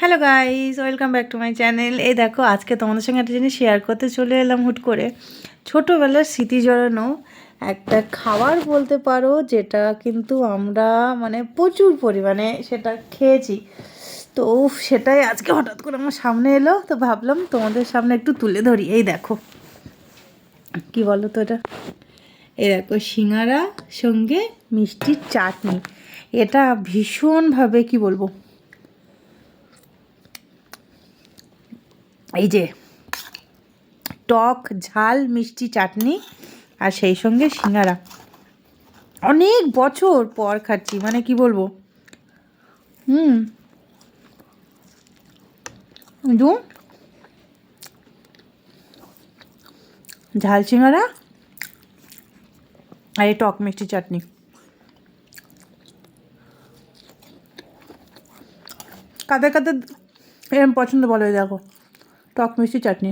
Hello guys welcome back to my channel এই দেখো, আজকে তোমাদের সঙ্গে একটা জিনিস শেয়ার করতে চলে এলাম হুট করে। ছোটোবেলার স্মৃতি জড়ানো একটা খাবার বলতে পারো, যেটা কিন্তু আমরা মানে প্রচুর পরিমাণে সেটা খেয়েছি। তো সেটাই আজকে হঠাৎ করে আমার সামনে এলো, তো ভাবলাম তোমাদের সামনে একটু তুলে ধরি। এই দেখো, কি বলো তো এটা? এই দেখো সিঙ্গারা সঙ্গে মিষ্টির চাটনি। এটা ভীষণভাবে কি বলব এই যে টক, ঝাল, মিষ্টি চাটনি আর সেই সঙ্গে সিঙ্গারা। অনেক বছর পর খাচ্ছি মানে কি বলব? হুম। ঝাল, সিঙ্গারা আর এই টক, মিষ্টি চাটনি। কাদের কাদের এরম পছন্দ বলো এই দেখো টক মিষ্টি চাটনি